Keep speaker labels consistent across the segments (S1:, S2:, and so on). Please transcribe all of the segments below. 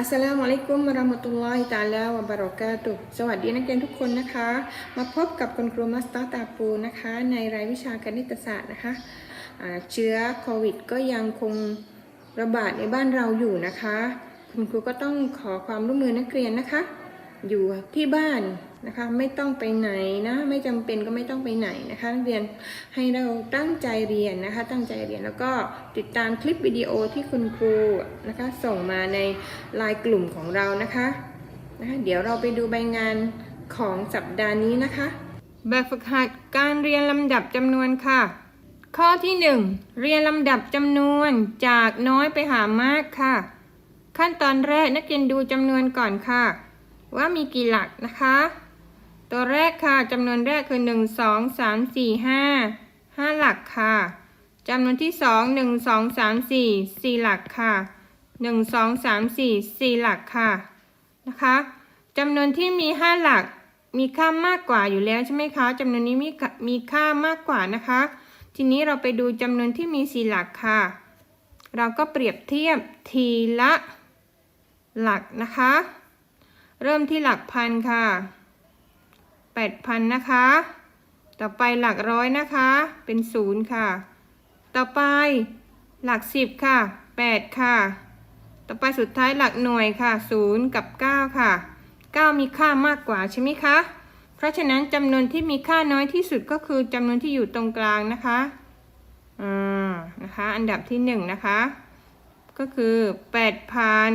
S1: อัสสลามุอะลัยกุมมะราหมะตุลลอฮิตะอาลาวะบะรอกาตุสวัสดีนักเรียนทุกคนนะคะ มาพบกับคุณครูมัสตาร์ตาปูนะคะ ในรายวิชาคณิตศาสตร์นะคะเชื้อโควิดก็ยังคงระบาดในบ้านเราอยู่นะคะ คุณครูก็ต้องขอความร่วมมือนักเรียนนะคะ อยู่ที่บ้านนะคะ ไม่ต้องไปไหนนะ ไม่จำเป็นก็ไม่ต้องไปไหนนะคะนักเรียนให้เราตั้งใจเรียนนะคะ ตั้งใจเรียนแล้วก็ติดตามคลิปวิดีโอที่คุณครูนะคะ ส่งมาในไลน์กลุ่มของเรานะคะนะคะ เดี๋ยวเราไปดูใบงานของสัปดาห์นี้นะคะ แบบฝึกหัดการเรียนลำดับจำนวนค่ะ ข้อที่ 1 เรียนลำดับจำนวนจากน้อยไปหามากค่ะ ขั้นตอนแรกนักเรียนดูจำนวนก่อนค่ะ ว่ามีกี่หลักนะคะ ตัวแรกค่ะจำนวนแรกคือ 1 2 3 4 5 5 หลักค่ะจำนวนที่ 2 1 2 3 4 4 หลักค่ะ 1 2 3 4 4 หลักค่ะนะคะจำนวนที่มี 5 หลักมีค่ามากกว่าอยู่แล้วใช่ไหมคะจำนวนนี้มีมีค่ามากกว่านะคะ ทีนี้เราไปดูจำนวนที่มี4หลักค่ะ เราก็เปรียบเทียบทีละหลักนะคะ เริ่มที่หลักพันค่ะแปดพันนะคะ ต่อไปหลักร้อยนะคะ เป็นศูนย์ค่ะ ต่อไปหลักสิบค่ะแปดค่ะ ต่อไปสุดท้ายหลักหน่วยค่ะศูนย์กับเก้าค่ะเก้ามีค่ามากกว่าใช่ไหมคะ เพราะฉะนั้นจำนวนที่มีค่าน้อยที่สุดก็คือจำนวนที่อยู่ตรงกลางนะคะอ่านะคะ อันดับที่หนึ่งนะคะ ก็คือแปดพัน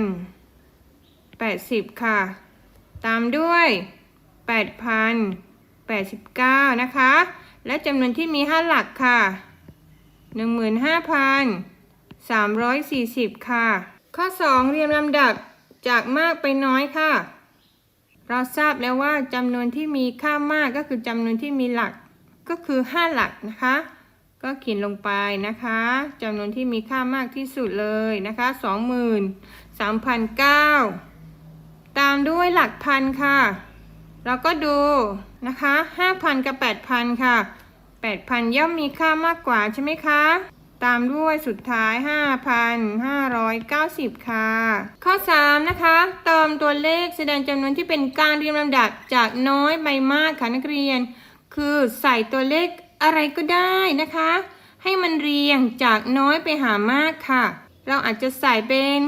S1: แปดสิบค่ะ ตามด้วย 8,089 นะคะ และจำนวนที่มี 5 หลักค่ะ 15,340 ค่ะ ข้อ 2 เรียงลำดับจากมากไปน้อยค่ะ เราทราบแล้วว่าจำนวนที่มีค่ามากก็คือจำนวนที่มีหลักก็คือ 5 หลักนะคะ ก็เขียนลงไปนะคะจำนวนที่มีค่ามากที่สุดเลยนะคะ23,009 ตามด้วยหลักพันค่ะ เราก็ดูนะคะ5,000กับ8,000ค่ะ8,000ย่อมมีค่ามากกว่าใช่ไหมคะ ตามด้วยสุดท้าย 5,590 ค่ะ ข้อ 3 นะคะ เติมตัวเลขแสดงจำนวนที่เป็นการเรียงลำดับจากน้อยไปมากค่ะนักเรียน คือใส่ตัวเลขอะไรก็ได้นะคะ ให้มันเรียงจากน้อยไปหามากค่ะ เราอาจจะใส่เป็น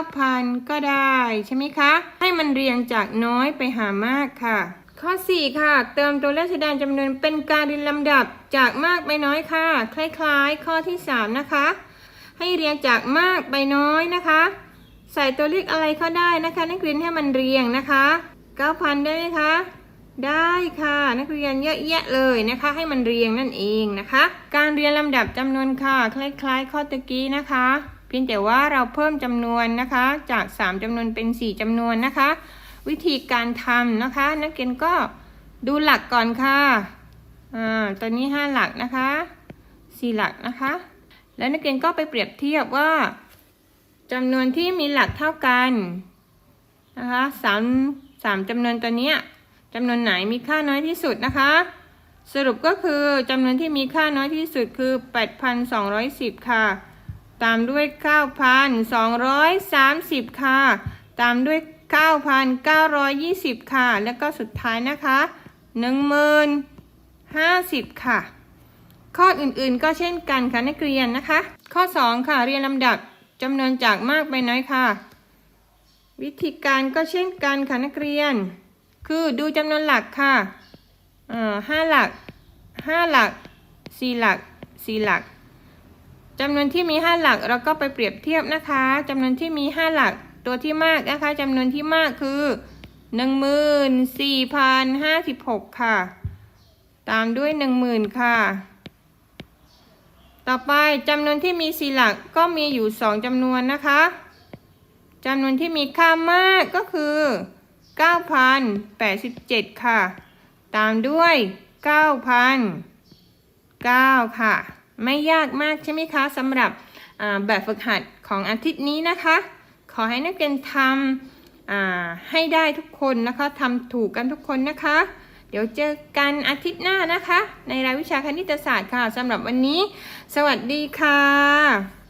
S1: 9,000 ก็ได้ใช่ไหมคะ ให้มันเรียงจากน้อยไปหามากค่ะ ข้อ 4 ค่ะ เติมตัวเลขแสดงจำนวนเป็นการเรียงลำดับจากมากไปน้อยค่ะ คล้ายๆ ข้อที่ 3 นะคะ ให้เรียงจากมากไปน้อยนะคะ ใส่ตัวเลขอะไรก็ได้นะคะนักเรียนให้มันเรียงนะคะ 9,000 ได้ไหมคะได้ค่ะนักเรียนเยอะแยะเลยนะคะ ให้มันเรียงนั่นเองนะคะ การเรียงลำดับจำนวนค่ะ คล้ายๆ ข้อตะกี้นะคะ พียงแต่ว่าเราเพิ่มจำนวนนะคะจาก 3จำนวนเป็น 4จำนวนนะคะ วิธีการทำนะคะ นักเรียนก็ดูหลักก่อนค่ะอ่าตอนนี้ 5 หลักนะคะ 4 หลักนะคะ แล้วนักเรียนก็ไปเปรียบเทียบว่าจำนวนที่มีหลักเท่ากันนะคะสามสามจำนวนตัวเนี้ยจำนวนไหนมีค่าน้อยที่สุดนะคะ สรุปก็คือจำนวนที่มีค่าน้อยที่สุดคือ 8,210 ค่ะ ตามด้วย 9,230 ค่ะ ตามด้วย 9,920 ค่ะ แล้วก็สุดท้ายนะคะ 10,050 ค่ะ ข้ออื่นๆก็เช่นกันค่ะนักเรียนนะคะ ข้อ 2 ค่ะ เรียนลำดับจำนวนจากมากไปน้อยค่ะ วิธีการก็เช่นกันค่ะนักเรียน คือดูจำนวนหลักค่ะห้าหลักห้าหลักสี่หลักสี่หลัก จำนวนที่มีห้าหลักเราก็ไปเปรียบเทียบนะคะจำนวนที่มีห้าหลักตัวที่มากนะคะจำนวนที่มากคือหนึ่งหมื่นสี่พันห้าสิบหกค่ะ ตามด้วยหนึ่งหมื่นค่ะ ต่อไปจำนวนที่มีสี่หลักก็มีอยู่สองจำนวนนะคะจำนวนที่มีค่ามากก็คือ 9,087 ค่ะ ตามด้วย 9,009 ค่ะ ไม่ยากมากใช่ไหมคะสำหรับแบบฝึกหัดของอาทิตย์นี้นะคะ ขอให้นักเรียนทำให้ได้ทุกคนนะคะทำถูกกันทุกคนนะคะ เดี๋ยวเจอกันอาทิตย์หน้านะคะ ในรายวิชาคณิตศาสตร์ค่ะสำหรับวันนี้ สวัสดีค่ะ